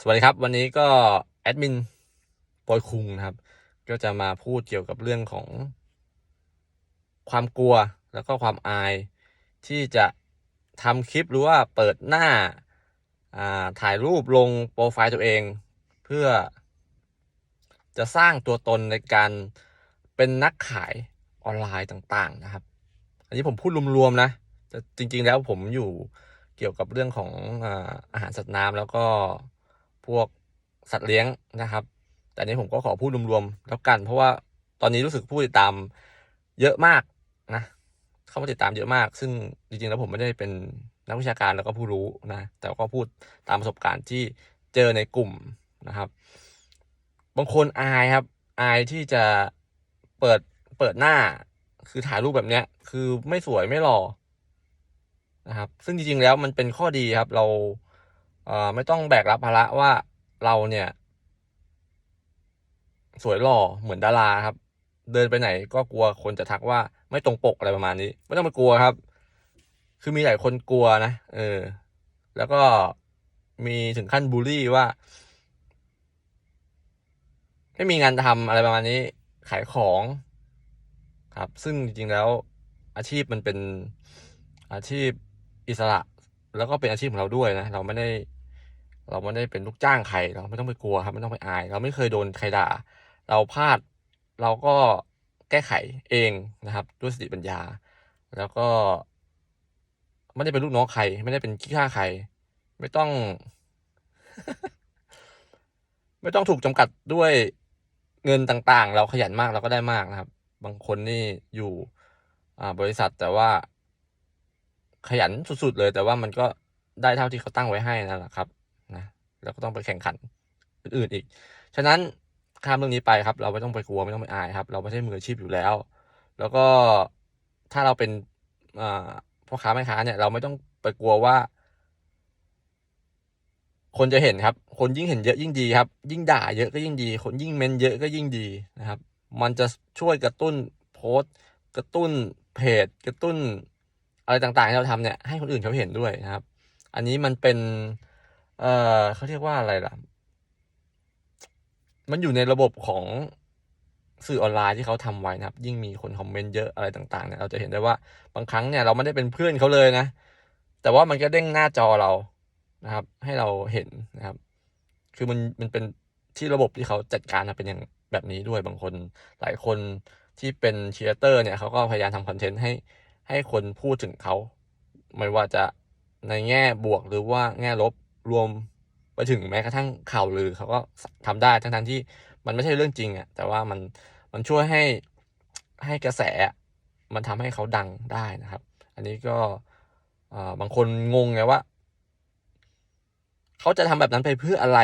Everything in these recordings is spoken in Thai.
สวัสดีครับ วันนี้ก็แอดมินปอยคุงนะครับ ก็จะมาพูดเกี่ยวกับเรื่องของ ความกลัวแล้วก็ความอาย ที่จะทำคลิปหรือว่าเปิดหน้าาถ่ายรูปลงโปรไฟล์ตัวเอง เพื่อ จะสร้างตัวตนในการเป็นนักขายออนไลน์ต่างๆนะครับ อันนี้ผมพูดรวมๆนะแต่จริงๆแล้วผมอยู่เกี่ยวกับเรื่องของอาอาหารสัตว์น้ำแล้วก็ พวกสัตว์เลี้ยงนะครับ แต่นี้ผมก็ขอพูดรวมๆแล้วกัน เพราะว่าตอนนี้รู้สึกผู้ติดตามเยอะมากนะเข้ามาติดตามเยอะมาก ซึ่งจริงๆแล้วผมไม่ได้เป็นนักวิชาการแล้วก็ผู้รู้นะแต่ก็พูดตามประสบการณ์ที่เจอในกลุ่มนะครับ บางคนอายครับ อายที่จะเปิดเปิดหน้า คือถ่ายรูปแบบเนี้ย คือไม่สวยไม่หล่อนะครับ ซึ่งจริงๆแล้วมันเป็นข้อดีครับ เรา ไม่ต้องแบกรับภาระว่าเราเนี่ย สวยหล่อเหมือนดาราครับ เดินไปไหนก็กลัวคนจะทักว่าไม่ตรงปกอะไรประมาณนี้ ไม่ต้องไปกลัวครับ คือมีหลายคนกลัวนะเออ แล้วก็มีถึงขั้นบูลลี่ว่า ไม่มีงานทำอะไรประมาณนี้ ขายของครับ ซึ่งจริงๆแล้วอาชีพมันเป็นอาชีพอิสระ แล้วก็เป็นอาชีพของเราด้วยนะ เราไม่ได้ เราไม่ได้เป็นลูกจ้างใครเราไม่ต้องไปกลัวครับไม่ต้องไปอาย เราไม่เคยโดนใครด่า เราพลาดเราก็แก้ไขเองนะครับ ด้วยสติปัญญา แล้วก็ ไม่ได้เป็นลูกน้องใคร ไม่ได้เป็นขี้ข้าใคร ไม่ต้อง ไม่ต้องถูกจำกัดด้วยเงินต่างๆ เราขยันมากเราก็ได้มากนะครับ บางคนนี่อยู่บริษัทแต่ว่าขยันสุดๆเลย แต่ว่ามันก็ได้เท่าที่เขาตั้งไว้ให้นั่นแหละครับ แล้วก็ต้องไปแข่งขันอื่นๆอีก ฉะนั้นข้ามเรื่องนี้ไปครับ เราไม่ต้องไปกลัวไม่ต้องไปอายครับ เราไม่ใช่มืออาชีพอยู่แล้ว แล้วก็ถ้าเราเป็นพ่อค้าแม่ค้าเนี่ยเราไม่ต้องไปกลัวว่า คนจะเห็นครับ คนยิ่งเห็นเยอะยิ่งดีครับ ยิ่งด่าเยอะก็ยิ่งดี คนยิ่งเมนเยอะก็ยิ่งดีนะครับ มันจะช่วยกระตุ้นโพสต์กระตุ้นเพจกระตุ้นอะไรต่างๆที่เราทำเนี่ยให้คนอื่นเขาเห็นด้วยนะครับ อันนี้มันเป็น เอ่อเขาเรียกว่าอะไรล่ะ มันอยู่ในระบบของสื่อออนไลน์ที่เขาทำไว้นะครับ ยิ่งมีคนคอมเมนต์เยอะอะไรต่างๆเนี่ยเราจะเห็นได้ว่าบางครั้งเนี่ยเราไม่ได้เป็นเพื่อนเขาเลยนะ แต่ว่ามันก็เด้งหน้าจอเรานะครับ ให้เราเห็นนะครับ คือมันมันเป็นที่ระบบที่เขาจัดการมาเป็นอย่างแบบนี้ด้วยบางคน หลายคนที่เป็นครีเอเตอร์เนี่ยเขาก็พยายามทำคอนเทนต์ให้ให้คนพูดถึงเขา ไม่ว่าจะในแง่บวกหรือว่าแง่ลบ รวมไปถึงแม้กระทั่งข่าวลือเขาก็ทำได้ทั้งทั้งๆที่มันไม่ใช่เรื่องจริงอะแต่ว่ามันมันช่วยให้ให้กระแสมันทำให้เขาดังได้นะครับ อันนี้ก็บางคนงงไงว่าเขาจะทำแบบนั้นไปเพื่ออะไร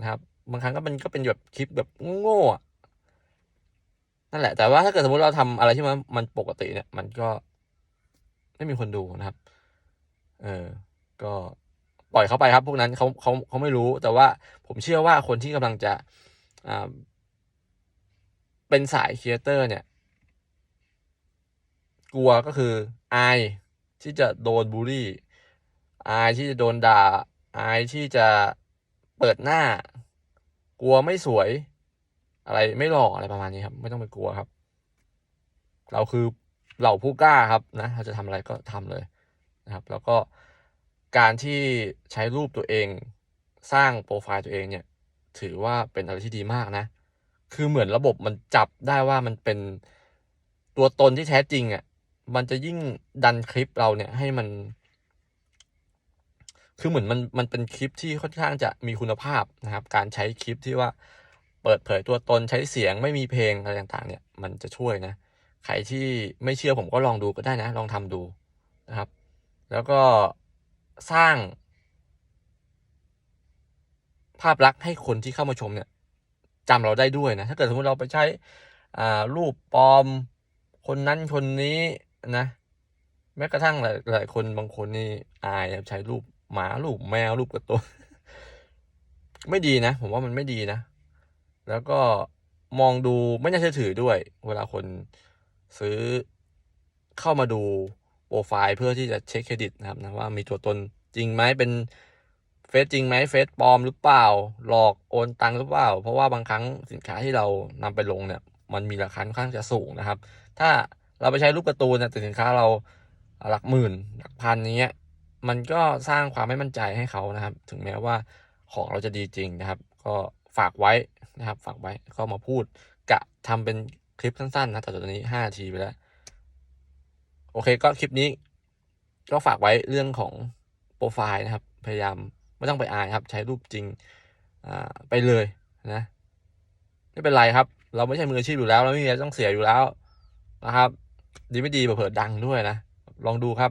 นะครับ บางครั้งก็มันก็เป็นแบบคลิปแบบโง่ๆนั่นแหละ แต่ว่าถ้าเกิดสมมติเราทำอะไรที่มันมันปกติเนี่ย มันก็ไม่มีคนดูนะครับ เออ ก็ ปล่อยเขาไปครับ พวกนั้นเขาเขาเขาไม่รู้ แต่ว่าผมเชื่อว่าคนที่กำลังจะเป็นสายครีเอเตอร์เนี่ย กลัวก็คืออายที่จะโดนบูลลี่อายที่จะโดนด่าอายที่จะเปิดหน้า กลัวไม่สวย อะไรไม่หล่ออะไรประมาณนี้ครับ ไม่ต้องไปกลัวครับ เราคือเหล่าผู้กล้าครับนะเราจะทำอะไรก็ทำเลยนะครับ แล้วก็ การที่ใช้รูปตัวเองสร้างโปรไฟล์ตัวเองเนี่ย ถือว่าเป็นอะไรที่ดีมากนะ คือเหมือนระบบมันจับได้ว่ามันเป็นตัวตนที่แท้จริงอะ่ะ มันจะยิ่งดันคลิปเราเนี่ยให้มัน คือเหมือนมันมันเป็นคลิปที่ค่อนข้างจะมีคุณภาพนะครับ การใช้คลิปที่ว่าเปิดเผยตัวตนใช้เสียงไม่มีเพลงอะไรต่างๆ เนี่ย มันจะช่วยนะ ใครที่ไม่เชื่อผมก็ลองดูก็ได้นะ ลองทำดูนะครับ แล้วก็ สร้าง ภาพลักษณ์ให้คนที่เข้ามาชมเนี่ยจำเราได้ด้วยนะ ถ้าเกิดสมมติเราไปใช้รูปปลอม คนนั้นคนนี้นะ แม้กระทั่งหลายหลายคนบางคนนี่อายใช้รูปหมารูปแมวรูปกระตัว ไม่ดีนะ ผมว่ามันไม่ดีนะ แล้วก็มองดูไม่น่าเชื่อถือด้วย เวลาคนซื้อเข้ามาดู ไฟล์เพื่อที่จะเช็คเครดิตนะครับนะว่ามีตัวตนจริงไหมเป็นเฟซจริงไหมเฟซปลอมหรือเปล่า หลอกโอนตังหรือเปล่า เพราะว่าบางครั้งสินค้าที่เรานำไปลงเนี่ย มันมีราคาค่อนข้างจะสูงนะครับ ถ้าเราไปใช้รูปการ์ตูนเนี่ยแต่สินค้าเราหลักหมื่นหลักพันอย่างเงี้ มันก็สร้างความไม่มั่นใจให้เขานะครับ ถึงแม้ว่าของเราจะดีจริงนะครับ ก็ฝากไว้นะครับ ฝากไว้ก็มาพูดกะทำเป็นคลิปสั้นๆนะแต่ตอนนี้ห้านาทีไปแล้ว โอเคก็คลิปนี้ ก็ฝากไว้เรื่องของโปรไฟล์นะครับ พยายามไม่ต้องไปอายครับ ใช้รูปจริงไปเลยนะ ไม่เป็นไรครับ เราไม่ใช่มืออาชีพอยู่แล้วเราไม่มีอะไรต้องเสียอยู่แล้วนะครับ ดีไม่ดีเผื่อดังด้วยนะ ลองดูครับ